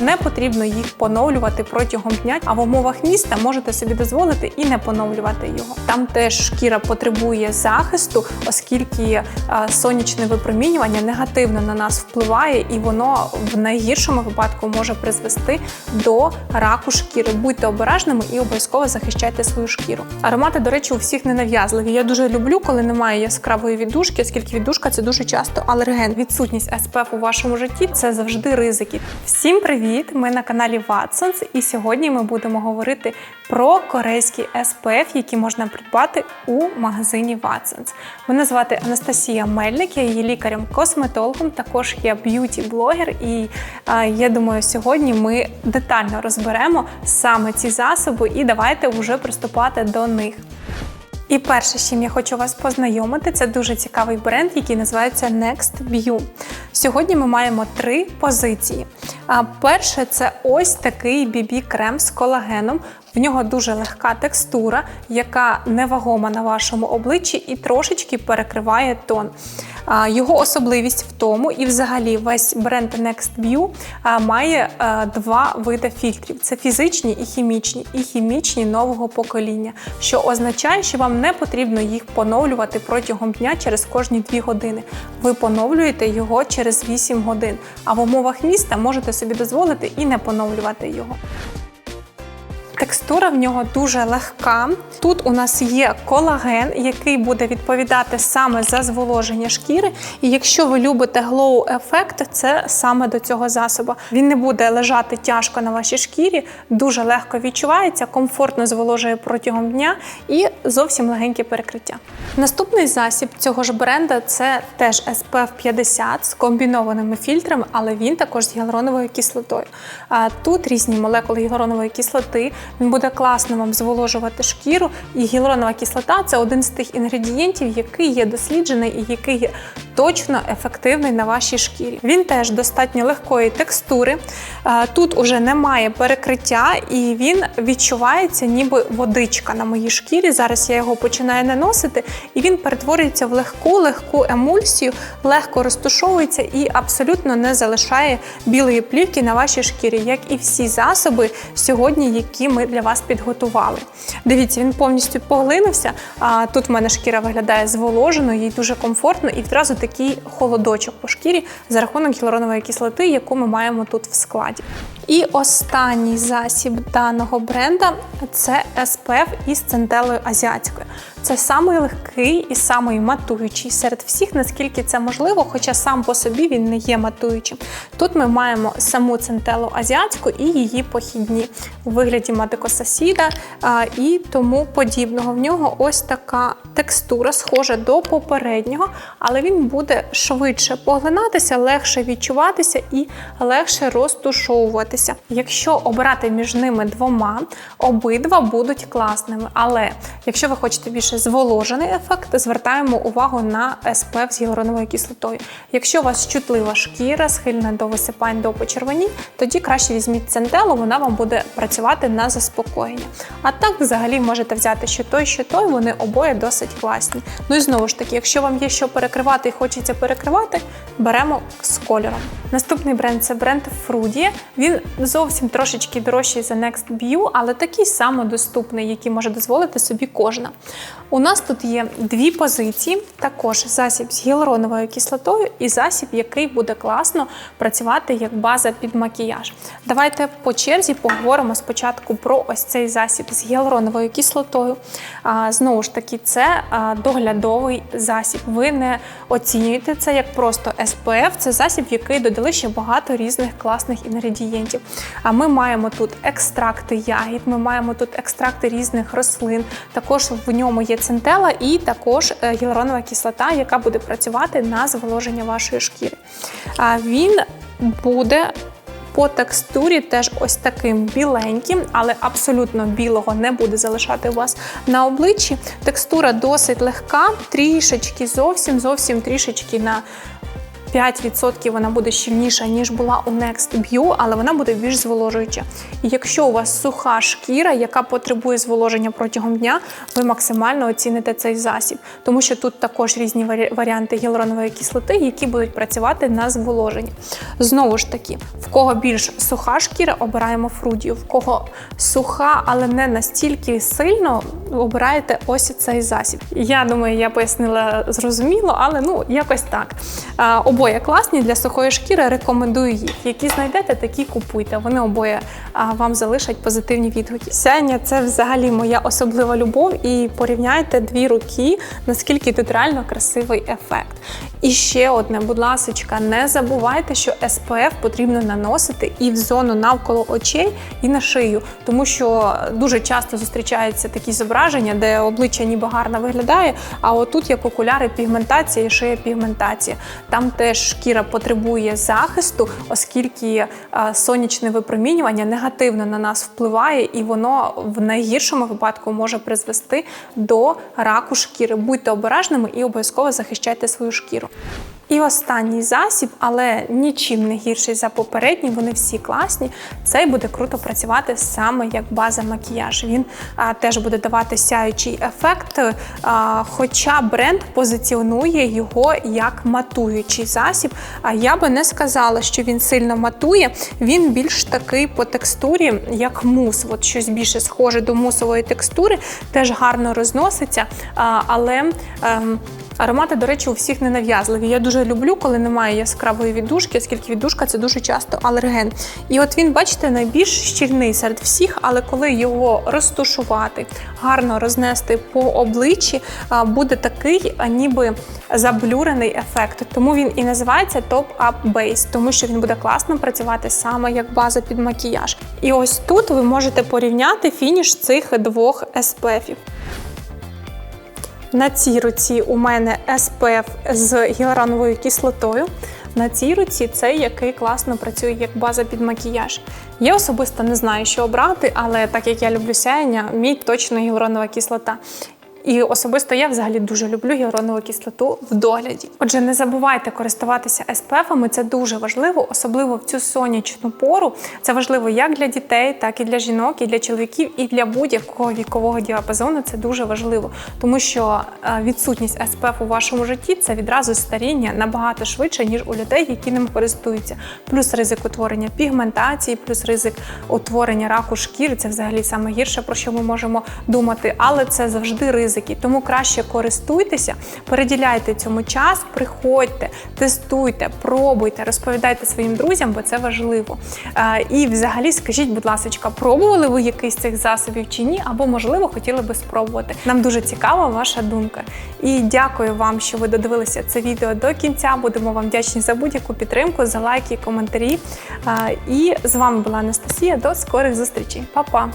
Не потрібно їх поновлювати протягом дня, а в умовах міста можете собі дозволити і не поновлювати його. Там теж шкіра потребує захисту, оскільки е, сонячне випромінювання негативно на нас впливає, і воно в найгіршому випадку може призвести до раку шкіри. Будьте обережними і обов'язково захищайте свою шкіру. Аромати, до речі, у всіх ненав'язливі. Я дуже люблю, коли немає яскравої віддушки, оскільки віддушка це дуже часто алерген. Відсутність SPF у вашому житті це завжди ризики. Всім привіт! Ми на каналі Watsons, і сьогодні ми будемо говорити про корейський SPF, який можна придбати у магазині Watsons. Мене звати Анастасія Мельник, я є лікарем-косметологом, також я б'юті-блогер, і е, я думаю, сьогодні ми детально розберемо саме ці засоби і давайте вже приступати до них. І перше, з чим я хочу вас познайомити, це дуже цікавий бренд, який називається Next View. Сьогодні ми маємо три позиції. Перше це ось такий BB-крем з колагеном. В нього дуже легка текстура, яка невагома на вашому обличчі і трошечки перекриває тон. Його особливість в тому, і взагалі весь бренд Next View а, має два види фільтрів: це фізичні і хімічні, і хімічні нового покоління, що означає, що вам не потрібно їх поновлювати протягом дня через кожні 2 години. Ви поновлюєте його через 8 годин. А в умовах міста можете собі дозволити і не поновлювати його. Текстура в нього дуже легка. Тут у нас є колаген, який буде відповідати саме за зволоження шкіри. І якщо ви любите glow ефект, це саме до цього засобу. Він не буде лежати тяжко на вашій шкірі, дуже легко відчувається, комфортно зволожує протягом дня і зовсім легеньке перекриття. Наступний засіб цього ж бренда це теж SPF 50 з комбінованими фільтрами, але він також з гіалуроновою кислотою. Тут різні молекули гіалуронової кислоти. Він буде класно вам зволожувати шкіру. І гіалуронова кислота це один з тих інгредієнтів, який є досліджений і який є точно ефективний на вашій шкірі. Він теж достатньо легкої текстури. Тут уже немає перекриття, і він відчувається, ніби водичка на моїй шкірі. Зараз я його починаю наносити, і він перетворюється в легку, легку емульсію, легко розтушовується і абсолютно не залишає білої плівки на вашій шкірі, як і всі засоби сьогодні, які ми для вас підготували. Дивіться, він повністю поглинувся. А тут в мене шкіра виглядає зволоженою, їй дуже комфортно і відразу такий холодочок по шкірі за рахунок гіалуронової кислоти, яку ми маємо тут в складі. І останній засіб даного бренда це SPF із центелою азіатською. Це самий легкий і самий матуючий серед всіх, наскільки це можливо, хоча сам по собі він не є матуючим. Тут ми маємо саму центелу азіатську і її похідні у вигляді матикосасіда і тому подібного. В нього ось така текстура, схожа до попереднього, але він буде швидше поглинатися, легше відчуватися і легше розтушовуватися. Якщо обирати між ними двома, обидва будуть класними. Але якщо ви хочете більше зволожений ефект, звертаємо увагу на SPF з гіалуроновою кислотою. Якщо у вас чутлива шкіра, схильна до висипань до почервонінь, тоді краще візьміть центелу, вона вам буде працювати на заспокоєння. А так, взагалі, можете взяти що той, що той, вони обоє досить класні. Ну і знову ж таки, якщо вам є що перекривати і хочеться перекривати, беремо з кольором. Наступний бренд це бренд Frudy. Він зовсім трошечки дорожчий за Next View, але такий самодоступний, який може дозволити собі кожна. У нас тут є дві позиції: також засіб з гіалуроновою кислотою і засіб, який буде класно працювати як база під макіяж. Давайте по черзі поговоримо спочатку про ось цей засіб з гіалуроновою кислотою. Знову ж таки, це доглядовий засіб. Ви не оцінюєте це як просто SPF, це засіб, який додали ще багато різних класних інгредієнтів. А ми маємо тут екстракти ягід, ми маємо тут екстракти різних рослин. Також в ньому є центела і також е, гіалуронова кислота, яка буде працювати на зволоження вашої шкіри. А Він буде по текстурі теж ось таким біленьким, але абсолютно білого не буде залишати у вас на обличчі. Текстура досить легка, трішечки зовсім, зовсім трішечки на 5% вона буде щільніша, ніж була у Next Bio, але вона буде більш зволожуюча. І якщо у вас суха шкіра, яка потребує зволоження протягом дня, ви максимально оціните цей засіб, тому що тут також різні варіанти гіалуронової кислоти, які будуть працювати на зволоження. Знову ж таки, в кого більш суха шкіра, обираємо фрудію, в кого суха, але не настільки сильно, обираєте ось цей засіб. Я думаю, я пояснила зрозуміло, але ну якось так. Обоє класні для сухої шкіри. Рекомендую їх. Які знайдете, такі купуйте. Вони обоє вам залишать позитивні відгуки. Сяння це взагалі моя особлива любов. І порівняйте дві руки, наскільки тут реально красивий ефект. І ще одне, будь ласочка, не забувайте, що SPF потрібно наносити і в зону навколо очей, і на шию, тому що дуже часто зустрічаються такі зображення, де обличчя ніби гарно виглядає. А отут як окуляри пігментація і шия пігментація. Там теж шкіра потребує захисту, оскільки сонячне випромінювання негативно на нас впливає, і воно в найгіршому випадку може призвести до раку шкіри. Будьте обережними і обов'язково захищайте свою шкіру. І останній засіб, але нічим не гірший за попередній, вони всі класні. Цей буде круто працювати саме як база макіяж. Він а, теж буде давати сяючий ефект, а, хоча бренд позиціонує його як матуючий засіб. А я би не сказала, що він сильно матує. Він більш такий по текстурі, як мус. От щось більше схоже до мусової текстури, теж гарно розноситься, а, але. ем, Аромати, до речі, у всіх не нав'язливі. Я дуже люблю, коли немає яскравої віддушки, оскільки віддушка це дуже часто алерген. І от він, бачите, найбільш щільний серед всіх, але коли його розтушувати, гарно рознести по обличчі, буде такий, ніби заблюрений ефект. Тому він і називається Top Up Base, тому що він буде класно працювати саме як база під макіяж. І ось тут ви можете порівняти фініш цих двох SPF-ів. На цій руці у мене SPF з гіалуроновою кислотою. На цій руці цей, який класно працює як база під макіяж. Я особисто не знаю, що обрати, але так як я люблю сяєння, мій точно гіалуронова кислота. І особисто я взагалі дуже люблю гіалуронову кислоту в догляді. Отже, не забувайте користуватися SPF-ами, це дуже важливо, особливо в цю сонячну пору. Це важливо як для дітей, так і для жінок, і для чоловіків, і для будь-якого вікового діапазону. Це дуже важливо, тому що е, відсутність SPF у вашому житті це відразу старіння набагато швидше, ніж у людей, які ним користуються. Плюс ризик утворення пігментації, плюс ризик утворення раку шкіри. Це взагалі саме гірше, про що ми можемо думати, але це завжди ризики. Тому краще користуйтеся, переділяйте цьому час, приходьте, тестуйте, пробуйте, розповідайте своїм друзям, бо це важливо. Е, І взагалі скажіть, будь ласка, пробували ви якийсь з цих засобів чи ні, або можливо хотіли би спробувати. Нам дуже цікава ваша думка. І дякую вам, що ви додивилися це відео до кінця. Будемо вам вдячні за будь-яку підтримку, за лайки, коментарі. Е, І з вами була Анастасія. До скорих зустрічей. Па-па!